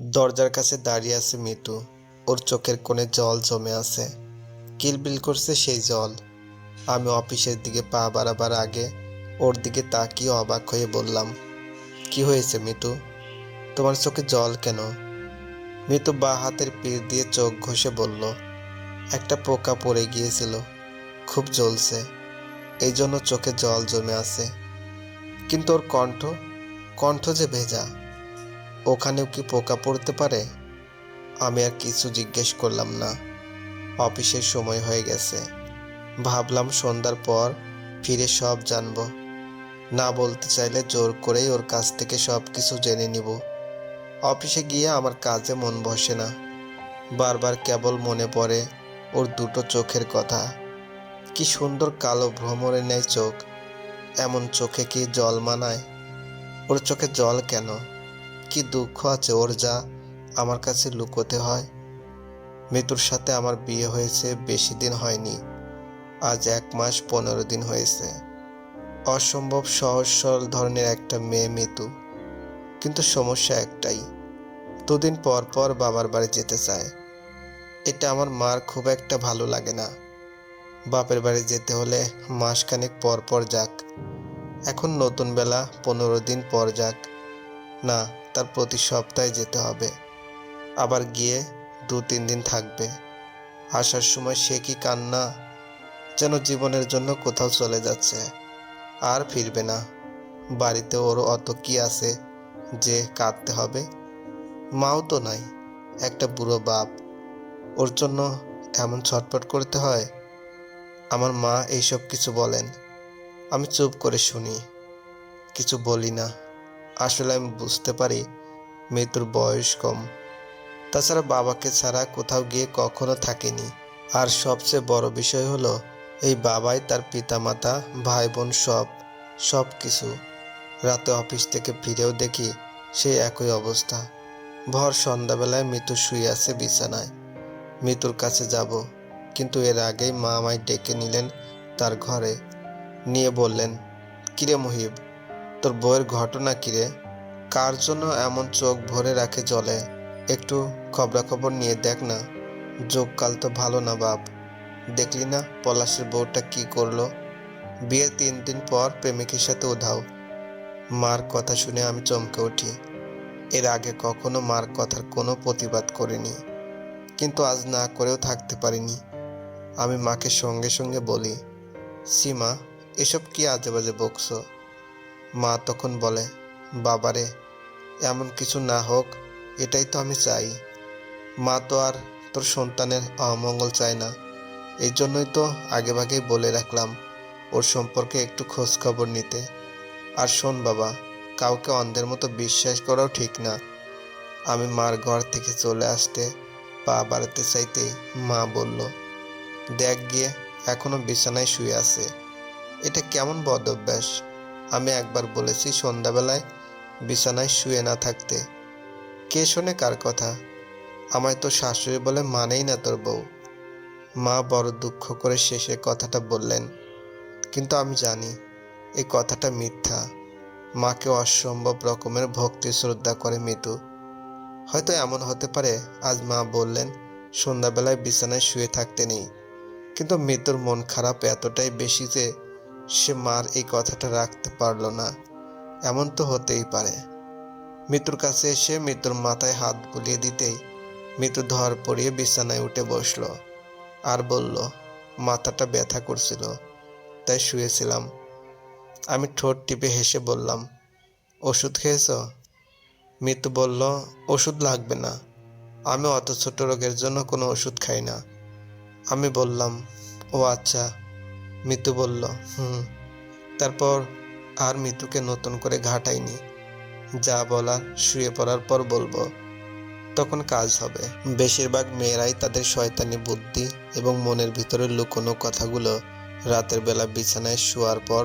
দরজার কাছে দাঁড়িয়ে আছে মিতু। ওর চোখের কোণে জল জমে আছে। কিলবিল করছে সেই জল। আমি অফিসের দিকে পা বাড়াবার আগে ওর দিকে তাকিয়ে অবাক হয়ে বললাম, কি হয়েছে মিতু? তোমার চোখে জল কেন? মিতু বা হাতের পিঠ দিয়ে চোখ ঘষে বলল, একটা পোকা পড়ে গিয়েছিল। খুব জ্বলছে। এই জন্য চোখে জল জমে আছে। কিন্তু ওর কণ্ঠ কণ্ঠ যে ভেজা ওখানেও কি পোকা পড়তে পারে? আমি আর কিছু জিজ্ঞেস করলাম না। অফিসের সময় হয়ে গেছে। ভাবলাম সন্ধ্যার পর ফিরে সব জানব। না বলতে চাইলে জোর করেই ওর কাছ থেকে সব কিছু জেনে নিব। অফিসে গিয়ে আমার কাজে মন বসে না। বারবার কেবল মনে পড়ে ওর দুটো চোখের কথা। কি সুন্দর কালো ভ্রমরের ন্যায় চোখ। এমন চোখে কি জল মানায়? ওর চোখে জল কেন? কি দুঃখ আছে ওর যা আমার কাছে লুকোতে হয়। মৃত্যুর সাথে আমার বিয়ে হয়েছে, বেশি দিন হয়নি। আজ এক মাস পনেরো দিন হয়েছে। অসম্ভব সহজ সরল ধরনের একটা মেয়ে মৃত্যু। কিন্তু সমস্যা একটাই, দুদিন পর পর বাবার বাড়ি যেতে চায়। এটা আমার মার খুব একটা ভালো লাগে না। বাপের বাড়ি যেতে হলে মাসখানেক পর পর যাক। এখন নতুন বেলা, পনেরো দিন পর যাক। না, তার প্রতি সপ্তাহে যেতে হবে। আবার গিয়ে দু তিন দিন থাকবে। আসার সময় সে কি কান্না? যেন জীবনের জন্য কোথাও চলে যাচ্ছে। আর ফিরবে না। বাড়িতে ওর অত কি আছে যে কাঁদতে হবে? মাও তো নাই, একটা বুড়ো বাপ। ওর জন্য এমন ছটপট করতে হয়? আমার মা এইসব কিছু বলেন। আমি চুপ করে শুনি। কিছু বলি না। আসলে আমি বুঝতে পারি মৃত্যুর বয়স কম। তাছাড়া বাবাকে ছাড়া কোথাও গিয়ে কখনো থাকেনি। আর সবচেয়ে বড় বিষয় হলো, এই বাবাই তার পিতামাতা ভাই বোন সব সব কিছু রাতে অফিস থেকে ফিরেও দেখি সেই একই অবস্থা। ভর সন্ধ্যাবেলায় মৃত্যু শুয়ে আছে বিছানায়। মৃত্যুর কাছে যাব, কিন্তু এর আগেই মা আমায় ডেকে নিলেন তার ঘরে। নিয়ে বললেন, কিরে মুহিব তোর বইয়ের ঘটনা কিরে কার জন্য এমন চোখ ভরে রাখে জলে? একটু খবরাখবর নিয়ে দেখ না। যোগকাল তো ভালো না বাপ। দেখলি না পলাশের বউটা কি করল? বিয়ের তিন দিন পর প্রেমিকের সাথে উধাও। মার কথা শুনে আমি চমকে উঠি। এর আগে কখনো মার কথার কোনো প্রতিবাদ করিনি। কিন্তু আজ না করেও থাকতে পারিনি। আমি মাকে সঙ্গে সঙ্গে বলি, সীমা, এসব কি আজে বাজে বকছো? মা তখন বলে, বাবারে, এমন কিছু না হোক, এটাই তো আমি চাই। মা তো আর তোর সন্তানের অমঙ্গল চায় না। এই জন্যই তো আগেভাগেই বলে রাখলাম ওর সম্পর্কে একটু খোঁজ খবর নিতে। আর শোন বাবা, কাউকে অন্ধের মতো বিশ্বাস করাও ঠিক না। আমি মার ঘর থেকে চলে আসতে, পা বাড়াতে চাইতেই মা বলল, দেখ গিয়ে, এখনও বিছানায় শুয়ে আছে। এটা কেমন বদ অভ্যাস। আমি একবার বলেছি সন্ধ্যাবেলায় বিছানায় শুয়ে না থাকতে। কে শোনে কার কথা? আমায় তো শাশুড়ি বলে মানেই না তোর বউ। মা বড় দুঃখ করে শেষে কথাটা বললেন, কিন্তু আমি জানি এই কথাটা মিথ্যা। মাকে অসম্ভব রকমের ভক্তি শ্রদ্ধা করে মিতু। হয়তো এমন হতে পারে, আজ মা বললেন, সন্ধ্যাবেলায় বিছানায় শুয়ে থাকতে নেই। কিন্তু মৃত্যুর মন খারাপ এতটাই বেশি যে সে মার এই কথাটা রাখতে পারল না। এমন তো হতেই পারে। মৃত্যুর কাছে এসে মৃত্যুর মাথায় হাত বুলিয়ে দিতেই মৃত্যু ধর পড়িয়ে বিছানায় উঠে বসল। আর বলল, মাথাটা ব্যথা করছিল, তাই শুয়েছিলাম। আমি ঠোঁট টিপে হেসে বললাম, ওষুধ খেয়েছ? মৃত্যু বলল, ওষুধ লাগবে না। আমি অত ছোট রোগের জন্য কোনো ওষুধ খাই না। আমি বললাম, ও আচ্ছা। মৃত্যু বলল, হুম, তারপর আর মিতুকে নতুন করে ঘাটাইনি। যা বলার, শুয়ে পড়ার পর বলব, তখন কাজ হবে। বেশিরভাগ মেয়েরাই তাদের শয়তানি বুদ্ধি এবং মনের ভিতরে লুকোনো কথাগুলো রাতের বেলা বিছানায় শোয়ার পর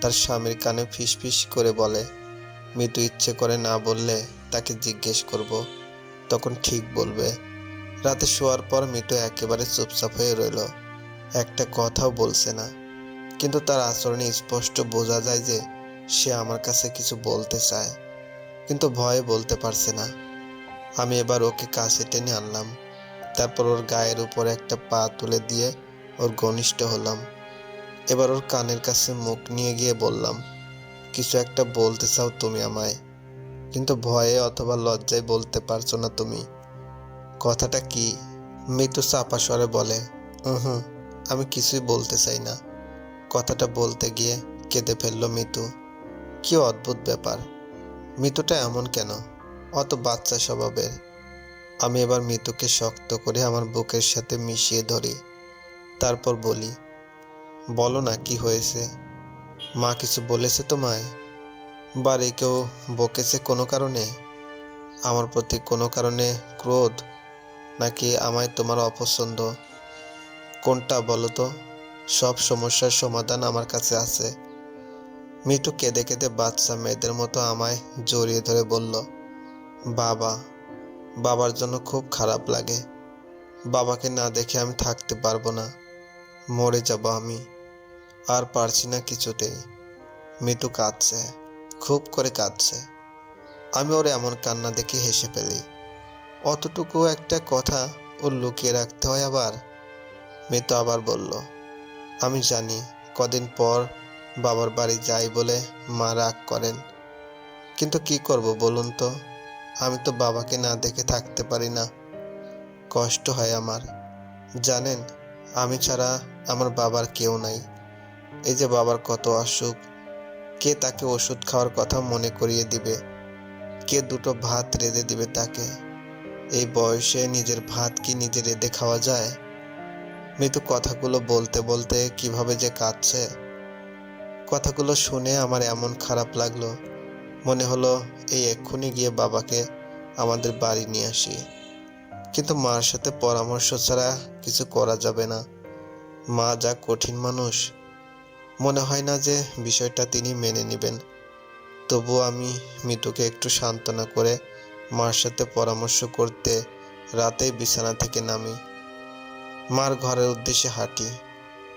তার স্বামীর কানে ফিসফিস করে বলে মৃত্যু ইচ্ছে করে না বললে তাকে জিজ্ঞেস করব, তখন ঠিক বলবে। রাতে শোয়ার পর মৃত্যু একেবারে চুপচাপ হয়ে রইল। একটা কথাও বলছে না। কিন্তু তার আচরণে স্পষ্ট বোঝা যায় যে সে আমার কাছে কিছু বলতে চায়, কিন্তু ভয়ে বলতে পারছে না। আমি এবার ওকে কাছে টেনে আনলাম। তারপর ওর গায়ের উপর একটা পা তুলে দিয়ে ওর ঘনিষ্ঠ হলাম। এবার ওর কানের কাছে মুখ নিয়ে গিয়ে বললাম, কিছু একটা বলতে চাও তুমি আমায়, কিন্তু ভয়ে অথবা লজ্জায় বলতে পারছ না তুমি। কথাটা কি? মৃত্যু চাপা স্বরে বলে হুম আমি কিছুই বলতে চাই না। কথাটা বলতে গিয়ে কেঁদে ফেলল মিতু। কি অদ্ভুত ব্যাপার। মিতুটা এমন কেন? অত বাচ্চা স্বভাবের। আমি এবার মিতুকে শক্ত করে আমার বুকের সাথে মিশিয়ে ধরি। তারপর বলি, বলো না কি হয়েছে? মা কিছু বলেছে তোমায়? বাড়ি কেউ বকেছে কোনো কারণে? আমার প্রতি কোনো কারণে ক্রোধ? নাকি আমায় তোমার অপছন্দ? কোনটা বলো তো? সব সমস্যার সমাধান আমার কাছে আছে। মিটু কেঁদে কেঁদে বাচ্চা মেয়েদের মতো আমায় জড়িয়ে ধরে বলল, বাবা, বাবার জন্য খুব খারাপ লাগে। বাবাকে না দেখে আমি থাকতে পারব না। মরে যাব আমি। আর পারছি না কিছুতেই মিটু কাঁদছে, খুব করে কাঁদছে। আমি ওর এমন কান্না দেখে হেসে ফেলি। অতটুকু একটা কথা ওর লুকিয়ে রাখতে হয় আবার। মিতু আবার বলল, আমি জানি কদিন পর বাবার বাড়ি যাই বলে মা রাগ করেন। কিন্তু কি করব বলুন তো? আমি তো বাবাকে না দেখে থাকতে পারি না। কষ্ট হয় আমার। জানেন, আমি ছাড়া আমার বাবার কেউ নাই। এই যে বাবার কত অসুখ, কে তাকে ওষুধ খাওয়ার কথা মনে করিয়ে দিবে? কে দুটো ভাত রেঁধে দিবে তাকে? এই বয়সে নিজের ভাত কি নিজে রেঁধে খাওয়া যায়? মৃত্যু কথাগুলো বলতে বলতে কীভাবে যে কাঁদছে। কথাগুলো শুনে আমার এমন খারাপ লাগল। মনে হলো, এই এক্ষুনি গিয়ে বাবাকে আমাদের বাড়ি নিয়ে আসি। কিন্তু মার সাথে পরামর্শ ছাড়া কিছু করা যাবে না। মা যা কঠিন মানুষ, মনে হয় না যে বিষয়টা তিনি মেনে নেবেন। তবু আমি মিতুকে একটু সান্ত্বনা করে মার সাথে পরামর্শ করতে রাতেই বিছানা থেকে নামি। মার ঘরের উদ্দেশ্যে হাঁটি।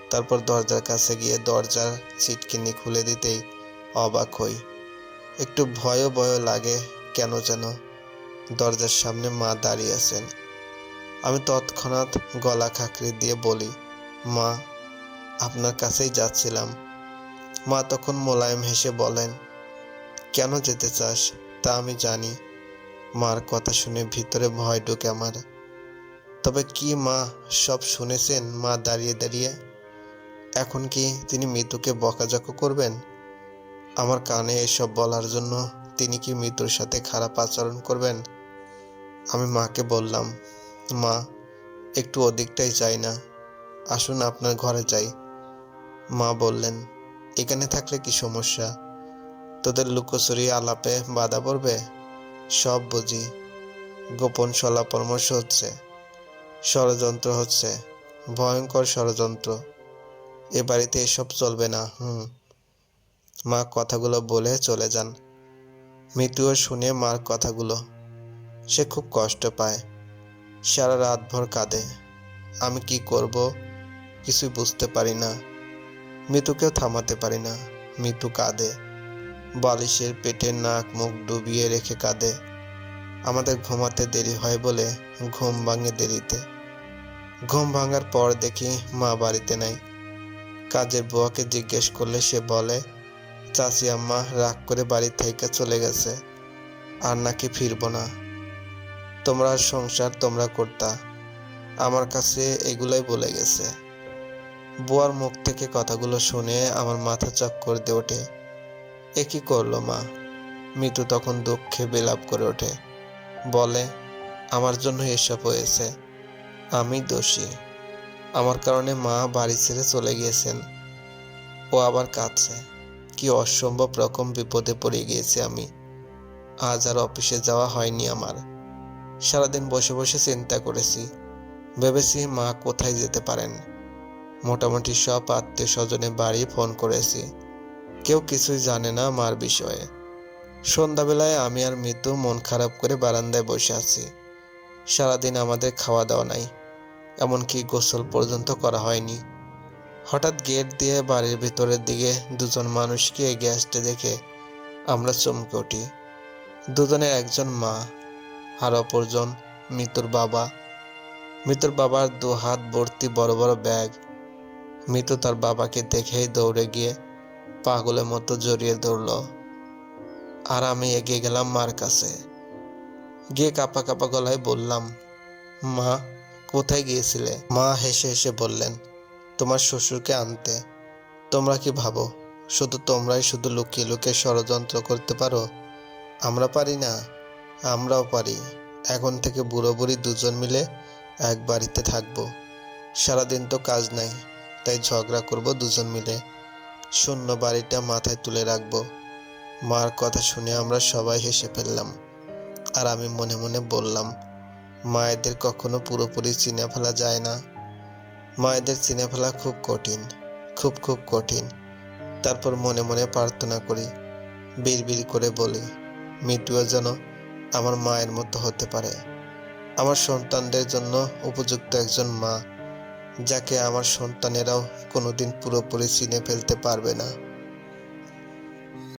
তারপর দরজার কাছে গিয়ে দরজার ছিটকিনি খুলে দিতেই অবাক হই। একটু ভয়ও ভয় লাগে কেন যেন দরজার সামনে মা দাঁড়িয়ে আছেন। আমি তৎক্ষণাৎ গলা খাকড়ি দিয়ে বলি, মা, আপনার কাছেই যাচ্ছিলাম। মা তখন মোলায়েম হেসে বলেন, কেন যেতে চাস তা আমি জানি। মার কথা শুনে ভিতরে ভয় ঢুকে আমার। তবে কি মা সব শুনেছেন? মা দাঁড়িয়ে দাঁড়িয়ে, এখন কি তিনি মৃত্যুকে বকাঝকা করবেন? আমার কানে এসব বলার জন্য তিনি কি মৃত্যুর সাথে খারাপ আচরণ করবেন? আমি মাকে বললাম, মা, একটু ওদিকটাই চাই না। আসুন আপনার ঘরে যাই। মা বললেন, এখানে থাকলে কি সমস্যা? তোদের লুকোচুরি আলাপে বাধা পড়বে? সব বুঝি। গোপন সলা পরামর্শ হচ্ছে। ষড়যন্ত্র হচ্ছে। ভয়ঙ্কর ষড়যন্ত্র। এ বাড়িতে এসব চলবে না, হুম। মা কথাগুলো বলে চলে যান। মৃত্যুও শুনে মার কথাগুলো। সে খুব কষ্ট পায়। সারা রাত ভর কাঁদে। আমি কি করব? কিছুই বুঝতে পারি না। মৃত্যুকেও থামাতে পারি না। মৃত্যু কাঁদে। বালিশের পেটে নাক মুখ ডুবিয়ে রেখে কাঁদে। আমাদের ঘুমাতে দেরি হয় বলে ঘুম ভাঙে দেরিতে। ঘুম ভাঙার পর দেখি মা বাড়িতে নাই। কাজের বুয়াকে জিজ্ঞেস করলে সে বলে, চাচি, আম্মা রাগ করে বাড়ি থেকে চলে গেছে, আর নাকি ফিরবো না। তোমরা সংসার তোমরা করতা। আমার কাছে এগুলোই বলে গেছে। বুয়ার মুখ থেকে কথাগুলো শুনে আমার মাথা চক্কর দিয়ে ওঠে। এ কি করল মা? মিতু তখন দুঃখে বিলাপ করে ওঠে। বলে, আমার জন্য এসব হয়েছে। আমি দোষী। আমার কারণে মা বাড়ি ছেড়ে চলে গিয়েছেন। ও আবার কাঁদছে। কি অসম্ভব রকম বিপদে পড়ে গিয়েছি আমি। আজ আর অফিসে যাওয়া হয়নি আমার। সারাদিন বসে বসে চিন্তা করেছি। ভেবেছি মা কোথায় যেতে পারেন। মোটামুটি সব আত্মীয় স্বজনে বাড়ি ফোন করেছি। কেউ কিছুই জানে না মার বিষয়ে। সন্ধ্যাবেলায় আমি আর মৃত্যু মন খারাপ করে বারান্দায় বসে আছি। সারাদিন আমাদের খাওয়া দাওয়া নাই, এমনকি গোসল পর্যন্ত করা হয়নি। হঠাৎ গেট দিয়ে বাড়ির ভিতরের দিকে দুজন মানুষকে এগিয়ে আসতে দেখে আমরা চমকে উঠি। দুজনের একজন মা, আর অপরজন মৃতুর বাবা। মৃতুর বাবার দু হাত ভর্তি বড় বড় ব্যাগ। মৃত্যু তার বাবাকে দেখেই দৌড়ে গিয়ে পাগলের মতো জড়িয়ে ধরল। আর আমি এগিয়ে গেলাম মার কাছে। গিয়ে কাপা কাপা গলায় বললাম, মা, কোথায় গিয়েছিলে? মা হেসে হেসে বললেন, তোমার শ্বশুরকে আনতে। তোমরা কি ভাবো, শুধু তোমরাই শুধু লুকিয়ে লুকিয়ে ষড়যন্ত্র করতে পারো? আমরা পারি না, আমরাও পারি। এখন থেকে বুড়ো বুড়ি দুজন মিলে এক বাড়িতে থাকব। সারাদিন তো কাজ নাই, তাই ঝগড়া করব দুজন মিলে। শূন্য বাড়িটা মাথায় তুলে রাখব। মার কথা শুনে আমরা সবাই হেসে ফেললাম। আর আমি মনে মনে বললাম, মায়েদের কখনো পুরোপুরি চিনে ফেলা যায় না। মায়েদের চিনে ফেলা খুব কঠিন, খুব খুব কঠিন। তারপর মনে মনে প্রার্থনা করি, বিড়বিড় করে বলি মৃত্যুও যেন আমার মায়ের মতো হতে পারে। আমার সন্তানদের জন্য উপযুক্ত একজন মা, যাকে আমার সন্তানেরাও কোনোদিন পুরোপুরি চিনে ফেলতে পারবে না।